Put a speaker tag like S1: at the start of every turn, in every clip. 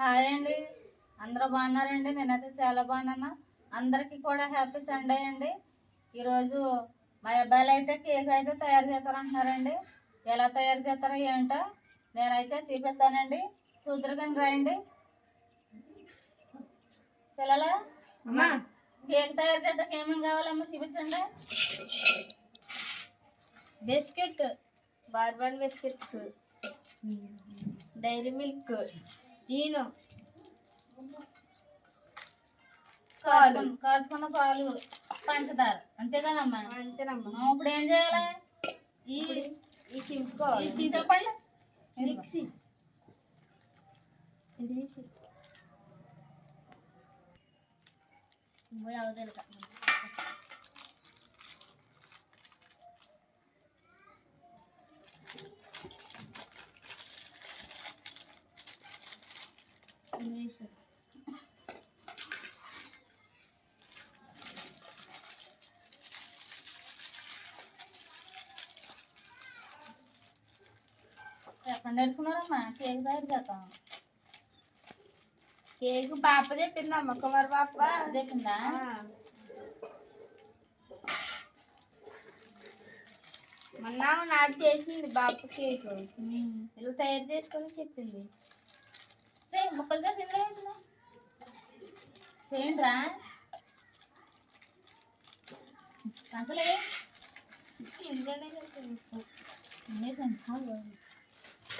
S1: Hi అండి. అందరూ బాగున్నారండి? నేనైతే చాలా బాగున్నాను. అందరికీ కూడా హ్యాపీ సండే అండి. ఈరోజు మా అబ్బాయిలు అయితే కేక్ అయితే తయారు చేస్తారంటున్నారండి. ఎలా తయారు చేస్తారో ఏంటో నేనైతే చూపిస్తానండి. చూద్దరుగాని రాయండి. పిల్లలు కేక్ తయారు చేద్దాం. ఏమేమి కావాలమ్మా? చూపించండి.
S2: Biscuit bourbon biscuits dairy milk Eno పాలు.
S1: కాచుకున్న పాలు. పంచదార. అంతే కదమ్మా?
S2: అంతేనమ్మా.
S1: ఇప్పుడు ఏం చేయాలి?
S2: ఈ ఈ చింపుకోవాలి
S1: చెప్పండి
S2: మిక్సీ. ఇది తీసి. పోయి అవతల కా. ఇది తీసి.
S1: ఎక్కడ నేర్చుకున్నారమ్మా కేక్ తయారు చేస్తాం
S2: కేక్ పాప చెప్పిందమ్మ కుమార్ పాప
S1: చెప్పిందా.
S2: మొన్న నాడు చేసింది బాప కేక్. ఇలా తయారు చేసుకొని చెప్పింది.
S1: ముక్కలు చేసి ఇందులో వేసినా చేయండిరా. అసలే
S2: ఇంట్లోనే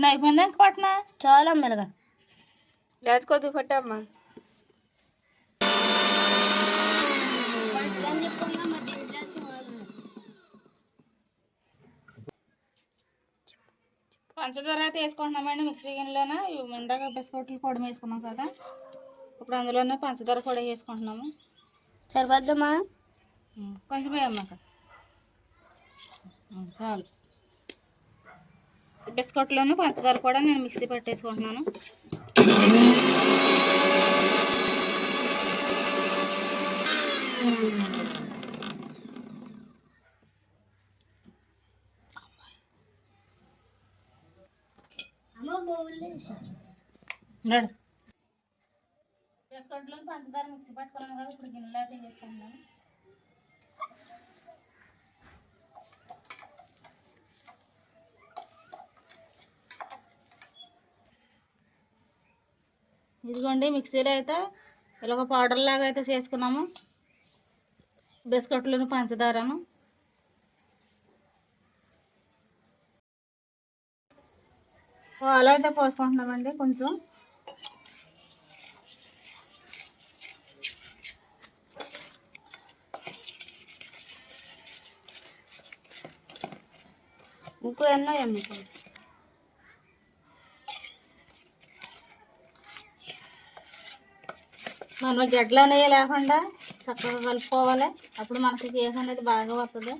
S1: చిన్న అయిపోయిందా ఇంక పట్టినా
S2: చాలా మెల్లగా లేదు కొద్దిగా పట్టమ్మా
S1: పంచదార అయితే వేసుకుంటున్నామండి మిక్సీ గిన్నెలోనే? ఇవి ఇందాక బిస్కెట్లు పొడి వేసుకున్నాం కదా. ఇప్పుడు అందులోనే పంచదార కూడా వేసుకుంటున్నాము.
S2: సరిపోద్దమ్మా
S1: కొంచెం ఉమ్, చాలు. బిస్కెట్లోనే పంచదార కూడా నేను మిక్సీ పట్టేసుకుంటున్నాను. బిస్కెట్లోని పంచదార మిక్సీ పట్టుకున్నాను కదా ఇప్పుడు గిన్నెలో అయితే వేసుకుంటున్నాను. ఇదిగోండి మిక్సీలో అయితే ఇలాగ పౌడర్ లాగా అయితే చేసుకున్నాము. బిస్కెట్లను పంచదారను. పాలు అయితే పోసుకుంటున్నామండి కొంచెం.
S2: ఇంకో ఎన్నో అమ్మ
S1: మనం గడ్డలు అనేవి లేకుండా చక్కగా కలుపుకోవాలి. అప్పుడు మనకి కేసు అనేది బాగా వస్తుంది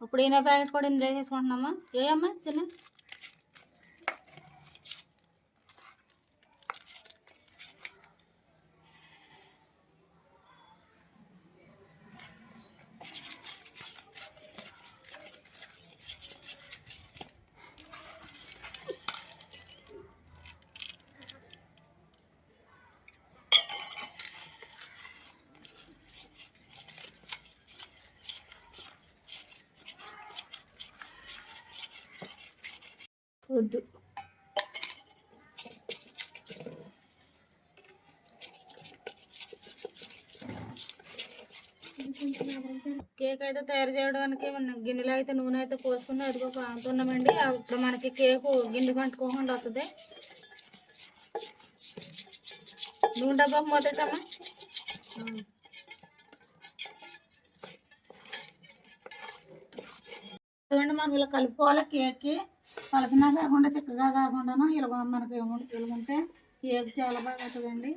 S1: ఇప్పుడు ఈయన ప్యాకెట్ కూడా ఇందులో వేసేసుకుంటున్నామా? ఏయమ్మా చిన్న
S2: వద్దు.
S1: కేక్ అయితే తయారు చేయడానికి మన గిన్నెలో అయితే నూనె అయితే పోసుకుని ఒక తాగుతున్నామండి అప్పుడు మనకి కేకు గిన్నె కంటుకోకుండా వస్తుంది నూనె డబ్బా మొదటమ్మా చూడండి మనం ఇలా కలుపుకోవాలి కేక్కి. పలసనా కాకుండా చిక్కగా కాకుండా ఇలాగ మనకి ఇలాగుంటే కేక్ చాలా బాగా అవుతుందండి.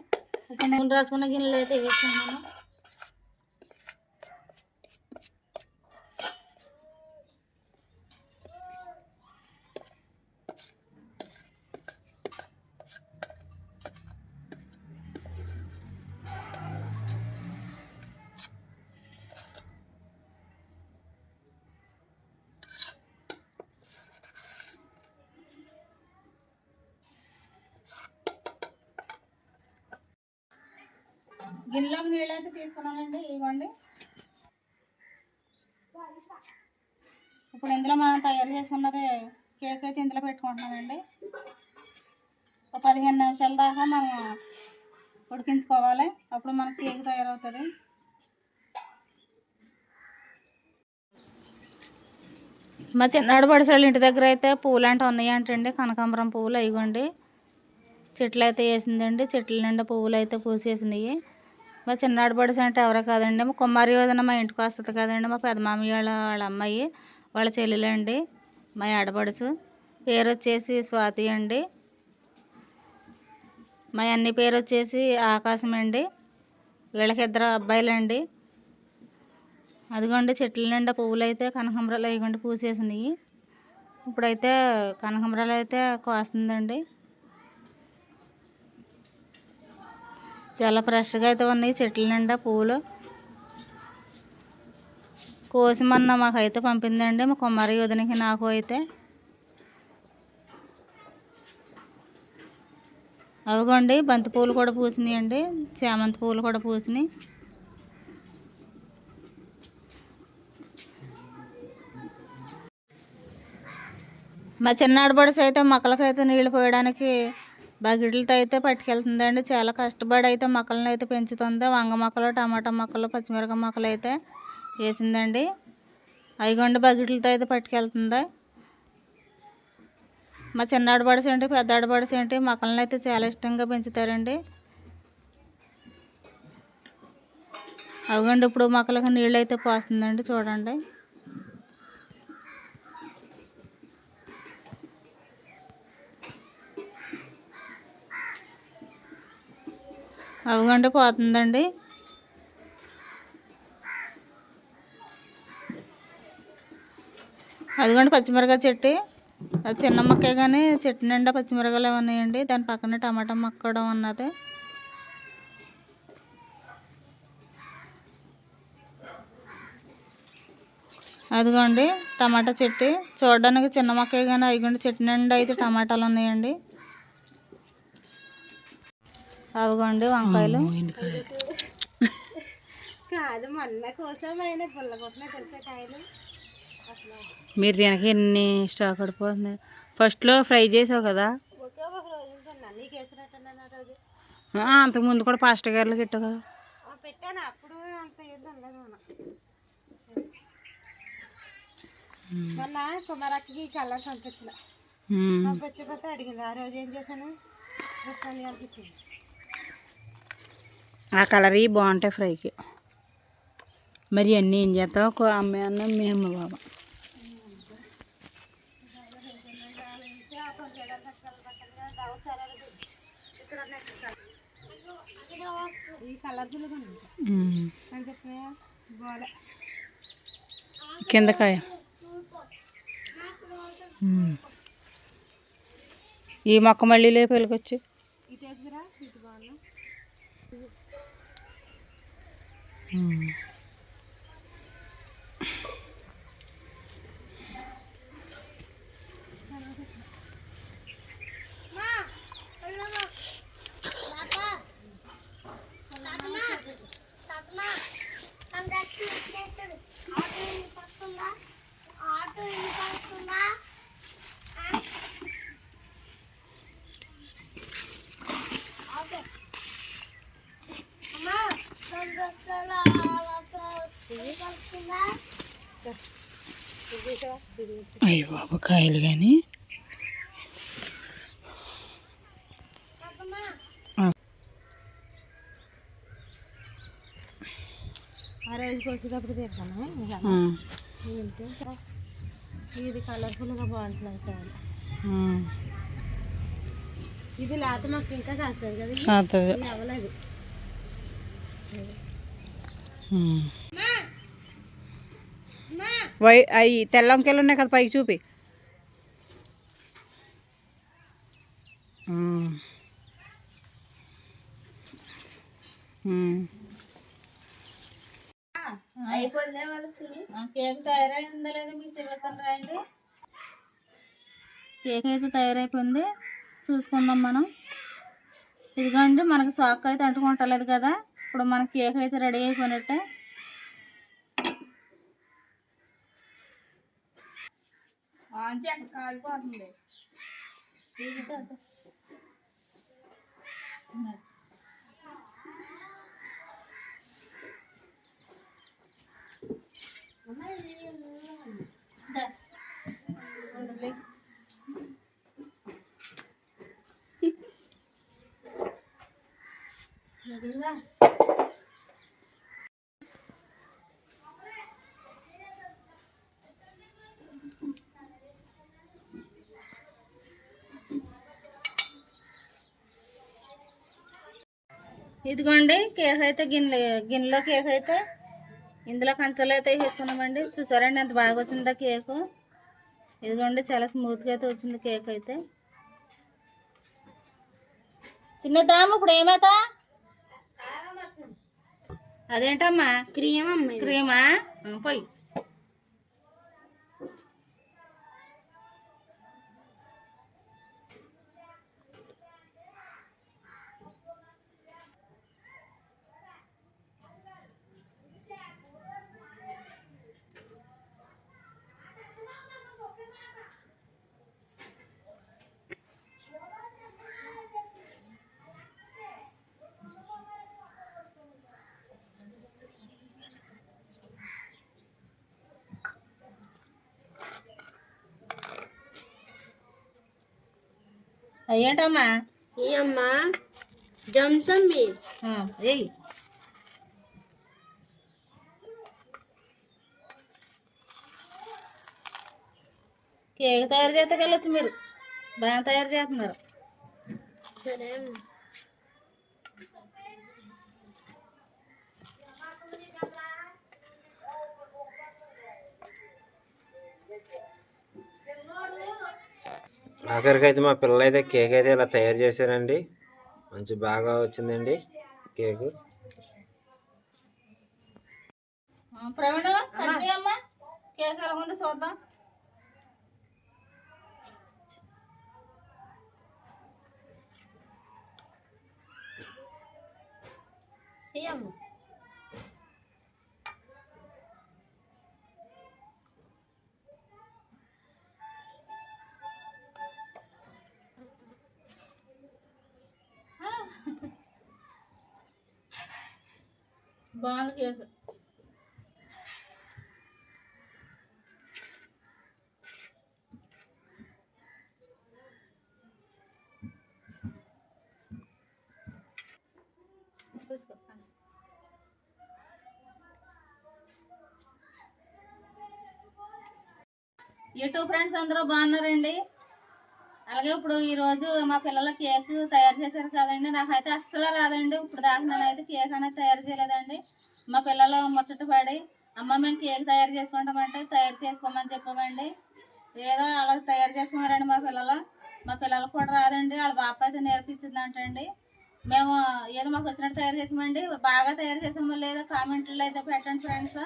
S1: రాసుకున్న గిన్నెలు అయితే వేసుకున్నాను గిన్నెలోకి నీళ్ళు అయితే తీసుకున్నానండి ఇవ్వండి. ఇప్పుడు ఇందులో మనం తయారు చేసుకున్నది కేక్ అయితే ఇందులో పెట్టుకుంటున్నానండి ఒక పదిహేను నిమిషాల దాకా మనం ఉడికించుకోవాలి. అప్పుడు మనకి కేక్ తయారవుతుంది. మా చిన్నాడు పడిసాడు ఇంటి దగ్గర అయితే పూలు అంటే అంటండి కనకాంబరం పువ్వులు అయ్యండి చెట్లు అయితే వేసిందండి. చెట్ల నిండా పువ్వులు అయితే పూసేసినాయి. మా చిన్నాడు బడిసి అంటే ఎవరో కాదండి. మా కుమారి వదిన మా ఇంటికి వస్తుంది కదండి. మా పెద్ద మామయ్య వాళ్ళ వాళ్ళ అమ్మాయి వాళ్ళ చెల్లెలండి. మా ఆడబడుసు పేరు వచ్చేసి స్వాతి అండి. మా అన్ని పేరు వచ్చేసి ఆకాశం అండి. వీళ్ళకి ఇద్దరు అబ్బాయిలండి. అదిగోండి చెట్ల నిండా పువ్వులు అయితే కనకాంబరాలు అయ్యకుండా పూసేసినాయి. ఇప్పుడైతే కనకాంబరాలు అయితే కోస్తుందండి. చాలా ఫ్రెష్గా అయితే ఉన్నాయి. చెట్ల నిండా పూలు. కోసి మొన్న మాకైతే పంపిందండి. మా కుమారి యోధనికి నాకు అయితే. అవిగోండి బంతి పూలు కూడా పూసినాయి అండి చామంతి పూలు కూడా పూసినాయి. మా చిన్నాడు బడిసి అయితే మొక్కలకైతే నీళ్ళు పోయడానికి బకెట్లతో అయితే పట్టుకెళ్తుందండి. చాలా కష్టపడి అయితే మొక్కలను అయితే పెంచుతుంది. వంగ మొక్కలు టమాటా మొక్కలు పచ్చిమిరక మొక్కలు అయితే వేసిందండి. అయిగొండ బకెట్లతో అయితే పట్టుకెళ్తుంది. మా చిన్న బడిసి ఏంటి పెద్ద బడిసి ఏంటి మొక్కలను అయితే చాలా ఇష్టంగా పెంచుతారండి. అవిగండి ఇప్పుడు మొక్కలకు నీళ్ళు అయితే పోస్తుందండి చూడండి. అవగండి పోతుందండి. అదిగోండి పచ్చిమిరకాయ చెట్టు. అది చిన్న మొక్కే కానీ చెట్టు నిండా పచ్చిమిరకాయలు ఉన్నాయండి దాని పక్కన టమాటా మొక్క కూడా ఉన్నది అదిగోండి టమాటా చెట్టు. చూడడానికి చిన్న మొక్కే కానీ అదిగోండి చెట్టు నిండా అయితే టమాటాలు ఉన్నాయండి. అవిగోండి వంకాయలు.
S2: కాదు మొన్న కోసం అయినా గుల్లగొట్టిన తెలిసే కాయలు.
S3: మీరు దీనికి ఎన్ని స్టాక్ పడిపోతుంది? ఫస్ట్లో ఫ్రై చేసావు కదా? అంతకుముందు కూడా పాస్టర్ గారులు గిట్టావు కదా?
S2: ఆ, పెట్టాను. అప్పుడు అంత మొన్న కుమారక్కకి కలర్ పంపించిన. పంపించకపోతే అడిగింది. ఆ రోజు ఏం చేశాను? కృష్ణాన్ని కనిపించింది
S3: ఆ కలర్ బాగుంటాయి ఫ్రైకి. మరి అన్నీ ఏం చేస్తావు? ఒక అమ్మాయి అన్న మేము బాబా.
S2: ఈ కలర్ఫుల్గా ఉంది
S3: ఉమ్.
S2: అని చెప్పిన గోల
S3: కిందకాయ. ఈ మొక్క మళ్ళీ లేపు వెళ్ళకొచ్చు
S2: 嗯。
S3: అయ్యి బాబు కాయలు కానీ
S2: ఆ. రోజుకి వచ్చేటప్పుడు తీస్తాను ఇది కలర్ఫుల్గా బాగుంటుంది
S3: ఉమ్.
S2: ఇది లేకపోతే మాకు ఇంకా కాస్తుంది కదా అవ్వలేదు.
S3: వై అవి తెల్ల వంకాయలు ఉన్నాయి కదా పైకి చూపి.
S1: తయారైందో లేదో మీ రాయండి. కేక్ అయితే తయారైపోయింది చూసుకుందాం మనం. ఇదిగోండి మనకు సాక్ అయితే అంటుకుంటలేదు కదా. ఇప్పుడు మన కేక్ అయితే రెడీ అయిపోయినట్టే.
S2: Ancak galiba atmıyor.
S1: Ama ఇదిగోండి కేక్ అయితే గిన్నె గిన్నెలో కేక్ అయితే ఇందులో కంచెలు అయితే వేసుకున్నామండి చూసారండి ఎంత బాగా వచ్చిందో కేకు. ఇదిగోండి చాలా స్మూత్గా అయితే వచ్చింది కేక్ అయితే. చిన్నదాము ఇప్పుడు ఏమైతా అదేంటమ్మా?
S2: క్రీమ్
S1: క్రీమా? పోయి. అయ్యేంటమ్మా?
S2: ఈ అమ్మ? అమ్మి
S1: ఆ, ఏయ్. కేక్ తయారు చేస్తే వెళ్ళొచ్చు మీరు. బాగా తయారు చేస్తున్నారు
S2: సరే
S4: ఆఖరికి అయితే మా పిల్లలు అయితే కేక్ అయితే ఇలా తయారు చేశారండి. మంచి బాగా వచ్చిందండి కేకు.
S1: ప్రవీణ్ కేక్ ఎలా ఉందో చూద్దాం. బాగుంది. కేక్ చూసుకో, యూట్యూబ్ ఫ్రెండ్స్ అందరూ బాగున్నారండి? అలాగే ఇప్పుడు ఈరోజు మా పిల్లలు కేక్ తయారు చేశారు కదండి. నాకైతే అస్సలు రాదండి. ఇప్పుడు దాకా నేనైతే కేక్ అనేది తయారు చేయలేదండి. మా పిల్లలు ముచ్చట పడి అమ్మ మేము కేక్ తయారు చేసుకుంటామంటే తయారు చేసుకోమని చెప్పామండి. ఏదో అలా తయారు చేసుకున్నారండి మా పిల్లలు. మా పిల్లలకు కూడా రాదండి. వాళ్ళ బాప అయితే నేర్పించిందంటండి. మేము ఏదో మాకు వచ్చినట్టు తయారు చేసామండి. బాగా తయారు చేసామో లేదో కామెంట్లో అయితే పెట్టండి ఫ్రెండ్స్.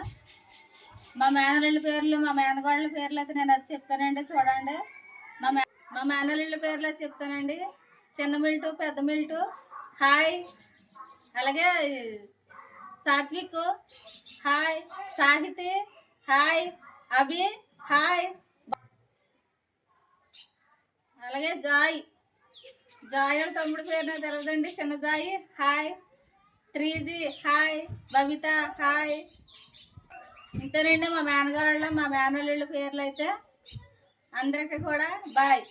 S1: మా మేనరిళ్ళ పేర్లు మా మేనగోళ్ళ పేర్లు అయితే నేను అది చెప్తానండి. చూడండి. మా మేనల్లుళ్ళ పేర్లో చెప్తానండి. చిన్న మిల్టు పెద్ద మిల్టు. హాయ్. అలాగే Satvik. Hi. Sahithi. Hi. Abhi. Hi. అలాగే జాయ్. జాయ్ వాళ్ళ తమ్ముడు పేరు నాకు తెలవదండి. చిన్న జాయ్. హాయ్. త్రీజీ. హాయ్. బబిత. హాయ్. ఇంతేనండి మా మేనగారు మా మేనల్లుళ్ళ పేర్లు అయితే అందరికీ కూడా బాయ్.